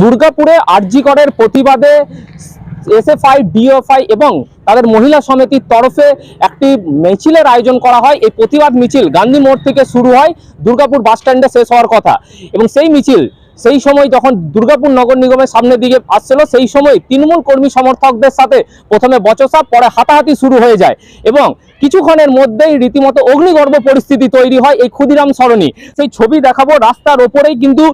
দুর্গাপুরে আরজিকরের প্রতিবাদে এসএফআই ডিএফআই এবং তাদের মহিলা সমিতির তরফে একটি মিছিলের আয়োজন করা হয়। এই প্রতিবাদ মিছিল গান্ধী মোড় থেকে শুরু হয় দুর্গাপুর বাস স্ট্যান্ডে শেষ হওয়ার কথা এবং সেই মিছিল সেই সময় যখন দুর্গাপুর নগর নিগমের সামনের দিকে আসছিল, সেই সময় তৃণমূল কর্মী সমর্থকদের সাথে প্রথমে বচসা, পরে হাতাহাতি শুরু হয়ে যায়। এবং কিছুক্ষণের মধ্যেই রীতিমতো অগ্নিগর্ভ পরিস্থিতি তৈরি হয় এই ক্ষুদিরাম সরণি। সেই ছবি দেখাবো রাস্তার ওপরেই কিন্তু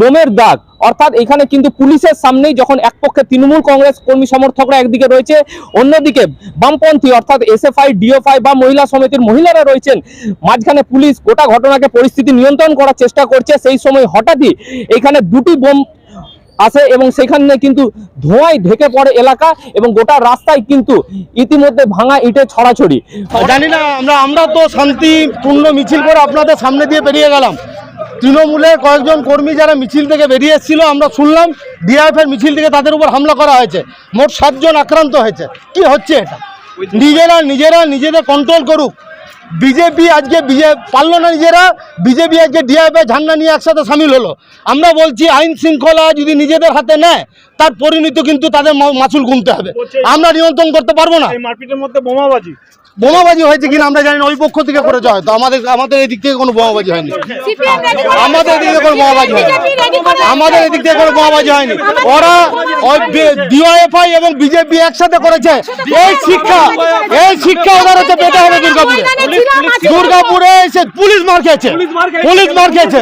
বোমের দাগ। অর্থাৎ এখানে কিন্তু পুলিশের সামনেই যখন এক পক্ষে তৃণমূল কংগ্রেস কর্মী সমর্থকরা একদিকে রয়েছে, অন্যদিকে বামপন্থী অর্থাৎ এসএফআই ডিএফআই বা মহিলা সমিতির মহিলারা রয়েছেন। মাঝখানে পুলিশ গোটা ঘটনাকে পরিস্থিতি নিয়ন্ত্রণ করার চেষ্টা করছে। সেই সময় হঠাৎই এখানে দুটি বোম আসে এবং সেখানে কিন্তু ধোঁয়ায় ঢেকে পড়ে এলাকা এবং গোটা রাস্তায় কিন্তু ইতিমধ্যে ভাঙা ইটে ছড়াছড়ি। জানি না, আমরা আমরা তো শান্তিপূর্ণ মিছিল করে আপনাদের সামনে দিয়ে বেরিয়ে গেলাম। তৃণমূলের কয়েকজন কর্মী যারা মিছিল থেকে বেরিয়ে এসেছিল, আমরা শুনলাম ডিআইএফের মিছিল থেকে তাদের উপর হামলা করা হয়েছে। মোট সাতজন আক্রান্ত হয়েছে। কি হচ্ছে এটা? নিজেরা নিজেরা নিজেদের কন্ট্রোল করুক। বিজেপি আজকে বিজে পারল না নিজেরা বিজেপি আজকে ডিআইএফ ঝান্ডা নিয়ে একসাথে সামিল হলো। আমরা বলছি আইন শৃঙ্খলা যদি নিজেদের হাতে নেয় তার পরিণতি কিন্তু তাদের মাসুল গুনতে হবে। আমরা নিয়ন্ত্রণ করতে পারব না। মারপিটের মধ্যে বোমাবাজি। বোমাবাজি হয়েছে কিনা আমরা জানি না ওই পক্ষ থেকে করেছে হয়তো। আমাদের আমাদের এই দিক থেকে কোনো বোমাবাজি হয়নি। আমাদের এদিক থেকে কোনো বোমাবাজি হয়নি। আমাদের এদিক থেকে কোনো বোমাবাজি হয়নি। ওরা ডিওএফআই এবং বিজেপি একসাথে করেছে। এই শিক্ষা এই শিক্ষা ওদের হচ্ছে পেতে হবে দুর্গাপুরে। দুর্গাপুরে এসে পুলিশ মার খেয়েছে। পুলিশ মার খেয়েছে।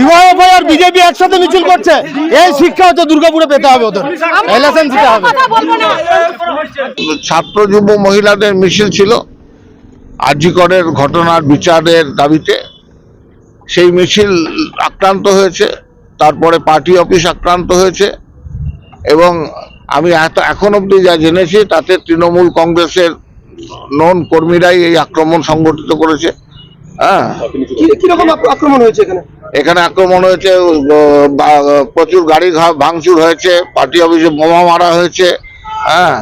ডিওএফআই আর বিজেপি একসাথে মিছিল করছে। এই শিক্ষা হচ্ছে দুর্গাপুরে পেতে হবে ওদের। ইলেকশন দিতে হবে। ছাত্র যুব মহিলাদের মিছিল ছিল। আজিকরের ঘটনার বিচারের দাবিতে সেই মিছিল আক্রান্ত হয়েছে তারপরে পার্টি অফিস আক্রান্ত হয়েছে এবং আমি এত এখন অবধি যা জেনেছি তাতে তৃণমূল কংগ্রেসের নন কর্মীরাই এই আক্রমণ সংগঠিত করেছে। হ্যাঁ। আক্রমণ হয়েছে এখানে? এখানে আক্রমণ হয়েছে প্রচুর গাড়ি ভাঙচুর হয়েছে পার্টি অফিসে বোমা মারা হয়েছে হ্যাঁ।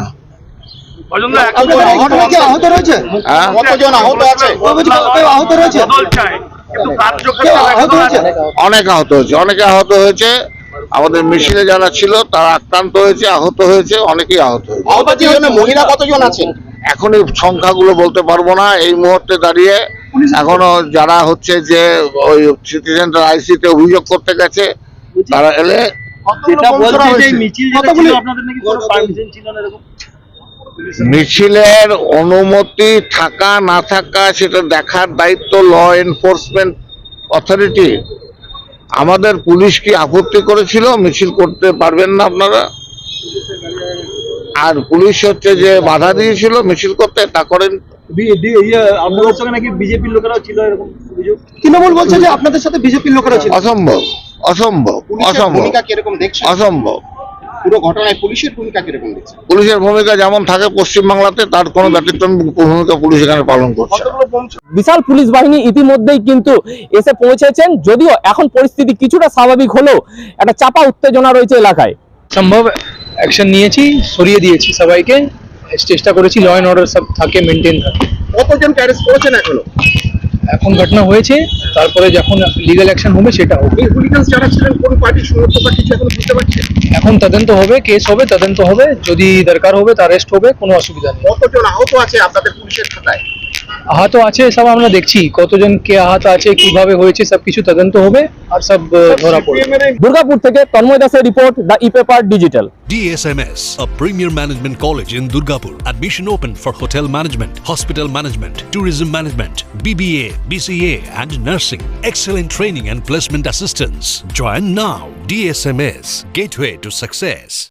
আহত রয়েছে? কতজন আহত আছে? আহত রয়েছে? কেউ আহত হয়েছে অনেক আহত হয়েছে। অনেকে আহত হয়েছে। আমাদের মিছিলে যারা ছিল তারা আক্রান্ত হয়েছে আহত হয়েছে অনেকেই আহত হয়েছে। মহিলা কতজন আছেন? এখন এই সংখ্যাগুলো বলতে পারব না। এই মুহূর্তে দাঁড়িয়ে এখনও যারা হচ্ছে যে ওই সিটি সেন্টার আইসিতে অভিযোগ করতে গেছে তারা এলে যেটা বলছে মিছিল যেটা ছিল কতগুলি- আপনাদের নাকি ছিল না এরকম? মিছিলের অনুমতি থাকা না থাকা সেটা দেখার দায়িত্ব ল এনফোর্সমেন্ট অথরিটি আমাদের পুলিশ কি আপত্তি করেছিল? মিছিল করতে পারবেন না আপনারা? আর পুলিশ হচ্ছে যে বাধা দিয়েছিল মিছিল করতে তা করেন। ইয়ে আপনাদের সঙ্গে নাকি বিজেপির লোকেরাও ছিল এরকম অভিযোগ? তৃণমূল বলছে যে আপনাদের সাথে বিজেপির লোকেরা ছিল। অসম্ভব অসম্ভব অসম্ভব অসম্ভব। পুরো ঘটনায় পুলিশের ভূমিকা কীরকম দেখছেন? পুলিশের ভূমিকা যেমন থাকে পশ্চিমবাংলাতে তার কোনো ব্যতিক্রম ভূমিকা পুলিশ এখানে পালন করছে। বিশাল পুলিশ বাহিনী ইতিমধ্যেই কিন্তু এসে পৌঁছেছেন যদিও এখন পরিস্থিতি কিছুটা স্বাভাবিক হলেও একটা চাপা উত্তেজনা রয়েছে এলাকায়। সম্ভব অ্যাকশন নিয়েছি সরিয়ে দিয়েছি সবাইকে। চেষ্টা করেছি ল অ্যান্ড অর্ডার সব থাকে মেনটেন থাকে। কতজনকে অ্যারেস্ট করেছেন এখনও? এখন ঘটনা হয়েছে তারপরে যখন লিগাল অ্যাকশন হবে সেটা হবে। এই যারা ছিলেন কোন পার্টি সমর্থক বা কিছু এখন বুঝতে পারছেন এখন তদন্ত হবে কেস হবে তদন্ত হবে যদি দরকার হবে তার অ্যারেস্ট হবে কোনো অসুবিধা নেই। কতজন আহত আছে আপনাদের পুলিশের খাতায়? আহত আছে সব আমরা দেখছি কতজন কে আহত আছে কিভাবে হয়েছে সব কিছু তদন্ত হবে আর সব আহ, ধরা পড়বে দুর্গাপুর থেকে তন্ময় দাসের report the e paper digital DSMS, a premier management college in Durgapur. Admission open for hotel management, hospital management, tourism management, BBA, BCA, and nursing. Excellent training and placement assistance. Join now. DSMS, gateway to success.